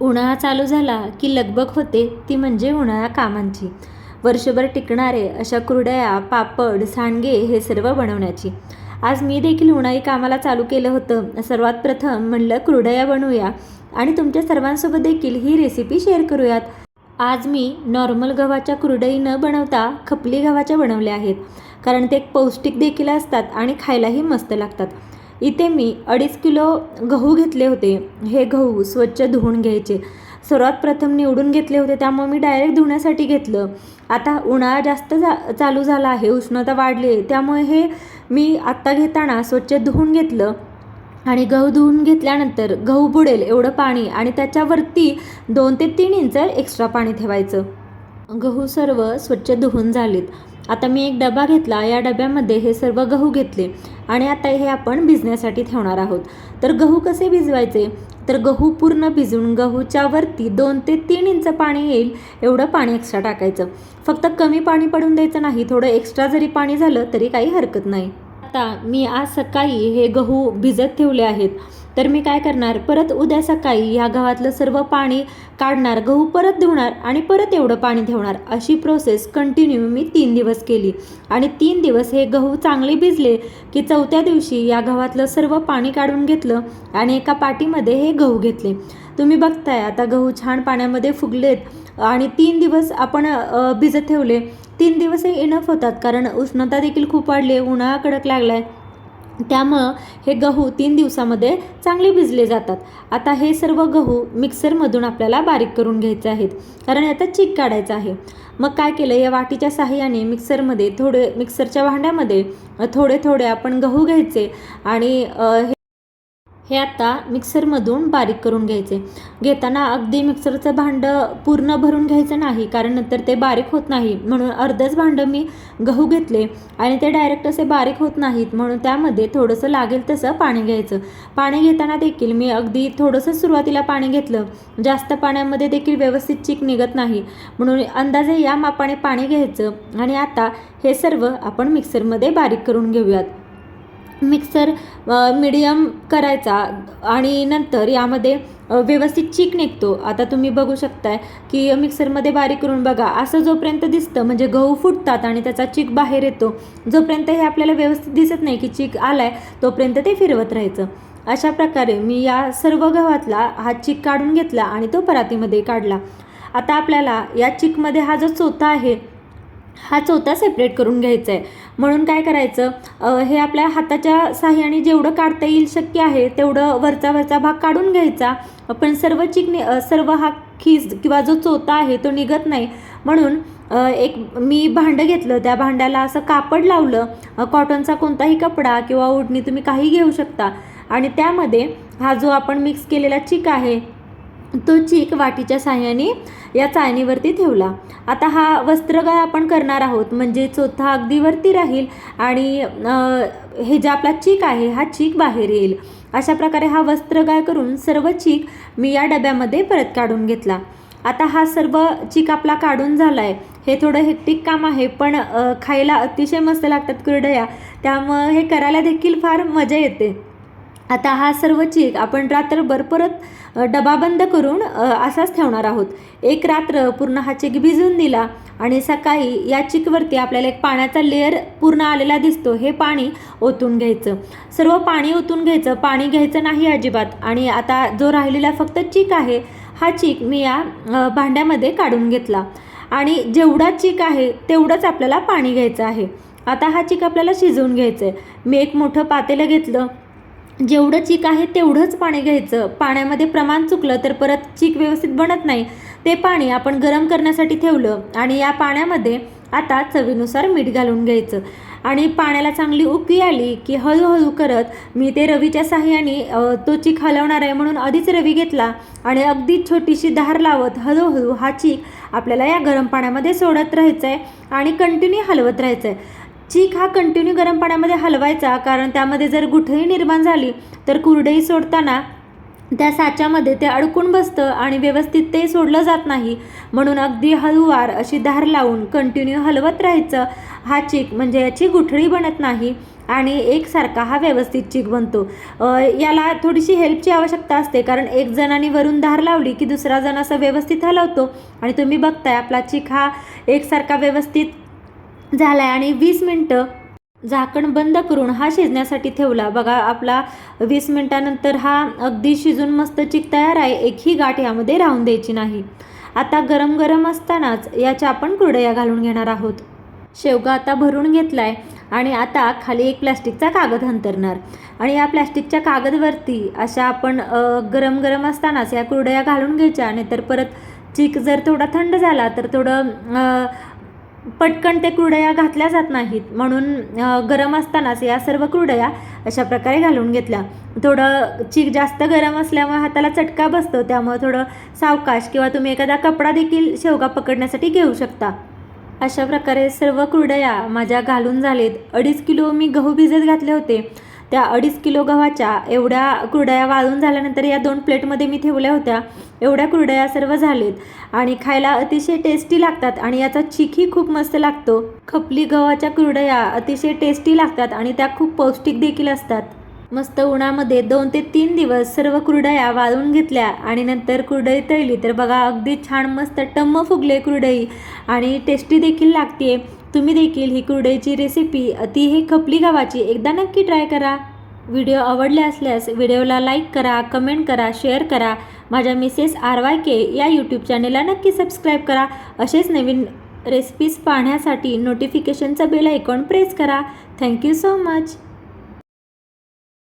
उन्हाळा चालू झाला की लगबग होते ती म्हणजे उन्हाळा कामांची. वर्षभर टिकणारे अशा कुरडया पापड सांडगे हे सर्व बनवण्याची. आज मी देखील उन्हाळी कामाला चालू केलं होतं. सर्वात प्रथम म्हणलं कुरडया बनवूया आणि तुमच्या सर्वांसोबत देखील ही रेसिपी शेअर करूयात. आज मी नॉर्मल गव्हाच्या कुरडई न बनवता खपली गव्हाच्या बनवल्या आहेत. कारण ते पौष्टिक देखील असतात आणि खायलाही मस्त लागतात. इथे मी अडीच किलो गहू घेतले होते. हे गहू स्वच्छ धुवून घ्यायचे. सर्वात प्रथम निवडून घेतले होते त्यामुळे मी डायरेक्ट धुण्यासाठी घेतलं. आता उन्हाळा जास्त जा चालू झाला आहे उष्णता वाढली आहे त्यामुळे हे मी आत्ता घेताना स्वच्छ धुवून घेतलं. आणि गहू धुवून घेतल्यानंतर गहू बुडेल एवढं पाणी आणि त्याच्यावरती दोन ते तीन इंच एक्स्ट्रा पाणी ठेवायचं. गहू सर्व स्वच्छ धुवून झालेत. आता मी एक डबा घेतला. या डब्यामध्ये हे सर्व गहू घेतले आणि आता हे आपण भिजण्यासाठी ठेवणार आहोत. तर गहू कसे भिजवायचे? तर गहू पूर्ण भिजून गहूच्या वरती दोन ते तीन इंच पाणी येईल एवढं पाणी एक्स्ट्रा टाकायचं. फक्त कमी पाणी पडून द्यायचं नाही थोडं एक्स्ट्रा जरी पाणी झालं तरी काही हरकत नाही. आता मी आज सकाळी हे गहू भिजत ठेवले आहेत. तर मी काय करणार? परत उद्या सकाळी या गव्हातलं सर्व पाणी काढणार गहू परत धुणार आणि परत एवढं पाणी ठेवणार. अशी प्रोसेस कंटिन्यू मी तीन दिवस केली. आणि तीन दिवस हे गहू चांगले भिजले की चौथ्या दिवशी या गव्हातलं सर्व पाणी काढून घेतलं आणि एका पाटीमध्ये हे गहू घेतले. तुम्ही बघताय आता गहू छान पाण्यामध्ये फुगलेत आणि तीन दिवस आपण भिजत ठेवले. तीन दिवस हे इनफ होतात कारण उष्णता देखील खूप वाढली आहे उन्हाळा कडक लागला आहे त्यामुळं हे गहू तीन दिवसामध्ये चांगले भिजले जातात. आता हे सर्व गहू मिक्सरमधून आपल्याला बारीक करून घ्यायचे आहेत. कारण याचा चीक काढायचा आहे. मग काय केलं? या वाटीच्या सहाय्याने मिक्सरमध्ये थोडे मिक्सरच्या भांड्यामध्ये थोडे थोडे आपण गहू घ्यायचे आणि हे हे आता मिक्सरमधून बारीक करून घ्यायचे. घेताना अगदी मिक्सरचं भांडं पूर्ण भरून घ्यायचं नाही कारण नंतर ते बारीक होत नाही. म्हणून अर्धच भांडं मी गहू घेतले आणि ते डायरेक्ट असे बारीक होत नाहीत म्हणून त्यामध्ये थोडंसं लागेल तसं पाणी घ्यायचं. पाणी घेताना देखील मी अगदी थोडंसं सुरुवातीला पाणी घेतलं. जास्त पाण्यामध्ये देखील व्यवस्थित चीक निघत नाही. म्हणून अंदाजे या मापाने पाणी घ्यायचं आणि आता हे सर्व आपण मिक्सरमध्ये बारीक करून घेऊयात. मिक्सर मिडियम करायचा आणि नंतर यामध्ये व्यवस्थित चीक निघतो. आता तुम्ही बघू शकताय की मिक्सरमध्ये बारीक करून बघा असं जोपर्यंत दिसतं म्हणजे गहू फुटतात आणि त्याचा चीक बाहेर येतो जोपर्यंत हे आपल्याला व्यवस्थित दिसत नाही की चीक आलाय तोपर्यंत ते फिरवत राहायचं. अशा प्रकारे मी या सर्व गव्हातला हा चीक काढून घेतला आणि तो परातीमध्ये काढला. आता आपल्याला या चिकमध्ये हा जो चोथा आहे हा चौथा सेपरेट करून घ्यायचा आहे म्हणून काय करायचं हे आपल्या हाताच्या साह्याने जेवढं काढता येईल शक्य आहे तेवढं वरचा वरचा भाग काढून घ्यायचा. पण सर्व चिकने सर्व हा खीस किंवा जो चोथा आहे तो निघत नाही. म्हणून एक मी भांडं घेतलं त्या भांड्याला असं कापड लावलं. कॉटनचा कोणताही कपडा किंवा ओढणी तुम्ही काही घेऊ शकता. आणि त्यामध्ये हा जो आपण मिक्स केलेला चिक आहे तो चीक वाटीच्या साह्याने या चाळणीवरती ठेवला. आता हा वस्त्रगाळ आपण करणार आहोत. म्हणजे चोथा अगदी वरती राहील आणि हे जे आपला चीक आहे हा चीक बाहेर येईल. अशा प्रकारे हा वस्त्रगाळ करून सर्व चीक मी या डब्यामध्ये परत काढून घेतला. आता हा सर्व चीक आपला काढून झाला आहे हे थोडं हेक्टिक काम आहे पण खायला अतिशय मस्त लागतात कुरडया. त्यामुळं हे करायला देखील फार मजा येते. आता हा सर्व चीक आपण रात्रभर परत डबाबंद डबा बंद करून असाच ठेवणार आहोत. एक रात्र पूर्ण हा चीक भिजून दिला आणि सकाळी या चिकवरती आपल्याला एक पाण्याचा लेअर पूर्ण आलेला दिसतो. हे पाणी ओतून घ्यायचं. सर्व पाणी ओतून घ्यायचं. पाणी घ्यायचं नाही अजिबात. आणि आता जो राहिलेला फक्त चीक आहे हा चीक मी या भांड्यामध्ये काढून घेतला. आणि जेवढा चीक आहे तेवढंच आपल्याला पाणी घ्यायचं आहे. आता हा चीक आपल्याला शिजवून घ्यायचं आहे मी एक मोठं पातेलं घेतलं. जेवढं चीक आहे तेवढंच पाणी घ्यायचं. पाण्यामध्ये प्रमाण चुकलं तर परत चीक व्यवस्थित बनत नाही. ते पाणी आपण गरम करण्यासाठी ठेवलं आणि या पाण्यामध्ये आता चवीनुसार मीठ घालून घ्यायचं. आणि पाण्याला चांगली उकी आली की हळूहळू करत मी ते रवीच्या साह्याने तो चीक हलवणार आहे म्हणून आधीच रवी घेतला आणि अगदी छोटीशी धार लावत हळूहळू हा चीक आपल्याला या गरम पाण्यामध्ये सोडत राहायचं आहे आणि कंटिन्यू हलवत राहायचं आहे चीक हा कंटिन्यू गरम पाण्यामध्ये हलवायचा कारण त्यामध्ये जर गुठळी निर्माण झाली तर कुरडई सोडताना त्या साच्यामध्ये ते अडकून बसतं आणि व्यवस्थित ते सोडलं जात नाही. म्हणून अगदी हळूवार अशी धार लावून कंटिन्यू हलवत राहायचं. हा चीक म्हणजे याची गुठळी बनत नाही आणि एकसारखा हा व्यवस्थित चीक बनतो. याला थोडीशी हेल्पची आवश्यकता असते कारण एक जणाने वरून धार लावली की दुसरा जण असं व्यवस्थित हलवतो. आणि तुम्ही बघताय आपला चीक हा एकसारखा व्यवस्थित झाला आहे आणि वीस मिनटं झाकण बंद करून हा शिजण्यासाठी ठेवला. बघा आपला वीस मिनटानंतर हा अगदी शिजून मस्त चिक तयार आहे. एकही गाठ यामध्ये राहून द्यायची नाही. आता गरम गरम असतानाच याच्या आपण कुरडया घालून घेणार आहोत. शेवगा आता भरून घेतला आहे आणि आता खाली एक प्लॅस्टिकचा कागद अंतरणार. आणि या प्लॅस्टिकच्या कागदवरती अशा आपण गरम गरम असतानाच या कुरडया घालून घ्यायच्या. नाहीतर परत चीक जर थोडा थंड झाला तर थोडं पटकन ते कुरडया घातल्या जात नाहीत. म्हणून गरम असतानाच या सर्व कुरडया अशा प्रकारे घालून घेतल्या. थोडं चीक जास्त गरम असल्यामुळे हाताला चटका बसतो. त्यामुळे थोडं सावकाश किंवा तुम्ही एखादा कपडा देखील शेवगा पकडण्यासाठी घेऊ शकता. अशा प्रकारे सर्व कुरडया माझ्या घालून झालेत. अडीच किलो मी गहू भिजत घातले होते. त्या अडीच किलो गव्हाच्या एवढ्या कुरडया वाळून झाल्यानंतर या दोन प्लेटमध्ये मी ठेवल्या होत्या. एवढ्या कुरडया सर्व झालेत. आणि खायला अतिशय टेस्टी लागतात आणि याचा चीकही खूप मस्त लागतो. खपली गव्हाच्या कुरडया अतिशय टेस्टी लागतात आणि त्या खूप पौष्टिक देखील असतात. मस्त उन्हामध्ये दोन ते तीन दिवस सर्व कुरडया वाळून घेतल्या आणि नंतर कुरडई तळली. तर बघा अगदी छान मस्त टम्म फुगले कुरडई आणि टेस्टी देखील लागते तुम्ही देखील ही कुरडईची रेसिपी ती हे खपली गव्हाची एकदा नक्की ट्राय करा. व्हिडिओ आवडले असल्यास व्हिडिओला लाईक करा कमेंट करा शेअर करा. माझ्या मिसेस आर वाय के या यूट्यूब चॅनेलला नक्की सबस्क्राईब करा. असेच नवीन रेसिपीज पाहण्यासाठी नोटिफिकेशनचा बेल आयकॉन प्रेस करा. Thank you so much